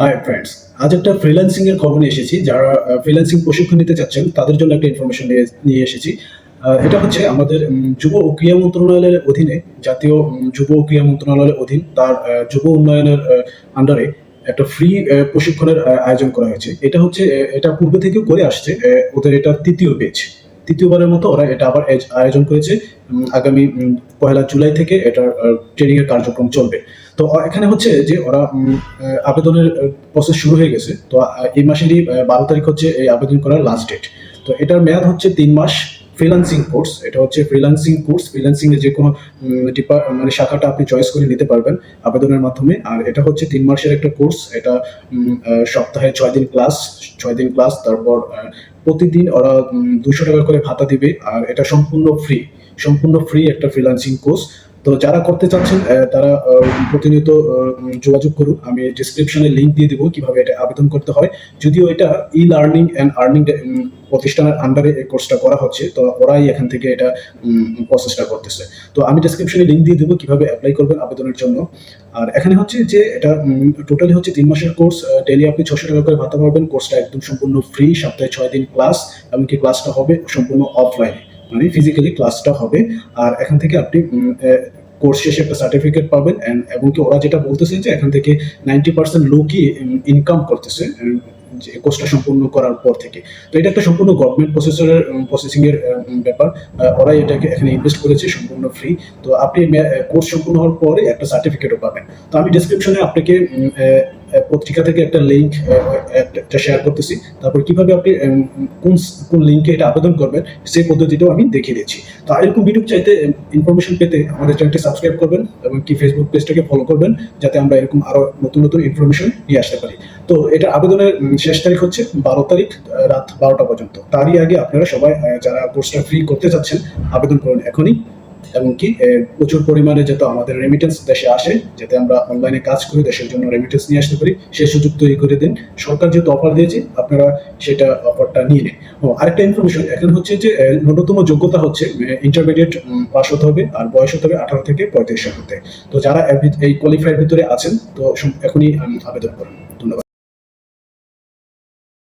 Hi friends আজ একটা freelancing এর খবর নিয়ে এসেছি। যারা ফ্রিল্যান্সিং প্রশিক্ষণ নিতে চাচ্ছেন, তাদের জন্য একটা ইনফরমেশন নিয়ে এসেছি। এটা হচ্ছে আমাদের যুব ও ক্রীড়া মন্ত্রণালয়ের অধীনে, জাতীয় যুব ও ক্রীড়া মন্ত্রণালয়ের অধীন, তার যুব উন্নয়নের আন্ডারে একটা ফ্রি প্রশিক্ষণের আয়োজন করা হয়েছে। এটা হচ্ছে এটা পূর্বে থেকে করে আসছে ওদের এটা তৃতীয় পেজ তৃতীয়বারের মতো ওরা এটা আবার আয়োজন করেছে। আগামী পয়লা জুলাই থেকে এটার ট্রেনিং এর কার্যক্রম চলবে। তো এখানে হচ্ছে যে ওরা আবেদনের প্রসেস শুরু হয়ে গেছে। তো এই মাসেরই বারো তারিখ হচ্ছে এই আবেদন করার লাস্ট ডেট তো, এটার মেয়াদ হচ্ছে তিন মাস। ফ্রিল্যান্সিং কোর্স এটা হচ্ছে ফ্রিলান্সিং কোর্স ফ্রিলান্সিং এর যে কোনো মানে শাখাটা আপনি চয়েস করে নিতে পারবেন আবেদনের মাধ্যমে। আর এটা হচ্ছে তিন মাসের একটা কোর্স এটা সপ্তাহে ছয় দিন ক্লাস ছয় দিন ক্লাস তারপর প্রতিদিন ওরা দুশো টাকা করে ভাতা দিবে, আর এটা সম্পূর্ণ ফ্রি সম্পূর্ণ ফ্রি একটা ফ্রিলান্সিং কোর্স তো যারা করতে চাচ্ছেন তারা প্রতিনিয়ত যোগাযোগ করুন। আমি ডিসক্রিপশনে লিংক দিয়ে দেবো কীভাবে এটা আবেদন করতে হয়। যদিও এটা ই লার্নিং অ্যান্ড আর্নিং প্রতিষ্ঠানের আন্ডারে এই কোর্সটা করা হচ্ছে, তো ওরাই এখান থেকে এটা প্রসেসটা করতেছে। তো আমি ডিসক্রিপশনে লিংক দিয়ে দেবো কীভাবে অ্যাপ্লাই করবেন আবেদনের জন্য। আর এখানে হচ্ছে যে এটা টোটালি হচ্ছে তিন মাসের কোর্স ডেলি আপনি ছশো টাকা করে ভাতা পাবেন। কোর্সটা একদম সম্পূর্ণ ফ্রি সপ্তাহে ছয় দিন ক্লাস এমনকি ক্লাসটা হবে সম্পূর্ণ অফলাইনে মানে ফিজিক্যালি ক্লাসটা হবে। আর এখান থেকে আপনি কোর্স শেষে একটা সার্টিফিকেট পাবেন and এবং কি ওরা যেটা বলতেছে যে এখান থেকে নাইনটি পার্সেন্ট লোকই ইনকাম করতেছে যে কোর্সটা সম্পূর্ণ করার পর থেকে। তো এটা একটা সম্পূর্ণ গভর্নমেন্ট প্রসেসরের প্রসেসিং এর ব্যাপার। ওরাই এটাকে এখানে ইনভেস্ট করেছে সম্পূর্ণ ফ্রি তো আপনি কোর্স সম্পূর্ণ হওয়ার পরে একটা সার্টিফিকেটও পাবেন। তো আমি ডিসক্রিপশনে আপনাকে পত্রিকা থেকে একটা লিঙ্ক একটা শেয়ার করতেছি। তারপর কীভাবে আপনি কোন কোন লিঙ্কে এটা আবেদন করবেন, সেই পদ্ধতিটাও আমি দেখিয়ে দিচ্ছি। তো এরকম ভিডিও চাইতে ইনফরমেশন পেতে আমাদের চ্যানেলটি সাবস্ক্রাইব করবেন এবং কি ফেসবুক পেজটাকে ফলো করবেন, যাতে আমরা এরকম আরও নতুন নতুন ইনফরমেশন নিয়ে আসতে পারি। তো এটা আবেদনের শেষ তারিখ হচ্ছে বারো তারিখ রাত বারোটা পর্যন্ত। তারই আগে আপনারা সবাই যারা কোর্সটা ফ্রি করতে চাচ্ছেন, আবেদন করুন এখনই। এমনকি প্রচুর পরিমাণে যাতে আমাদের রেমিটেন্স দেশে আসে, যাতে আমরা অনলাইনে কাজ করে, দেশের জন্য রেমিটেন্স নিয়ে আসতে পারি সেই সুযোগ তৈরি করে দিন। সরকার যেহেতু অফার দিয়েছে, আপনারা সেটা অফারটা নিয়ে নিন। ও, আরেকটা ইনফরমেশন এখন হচ্ছে যে ন্যূনতম যোগ্যতা হচ্ছে ইন্টারমিডিয়েট পাস হতে হবে আর বয়স হতে হবে আঠারো থেকে পঁয়ত্রিশের মধ্যে তো যারা এই কোয়ালিফাইয়ের ভিতরে আছেন, তো এখনই আবেদন করুন। ধন্যবাদ।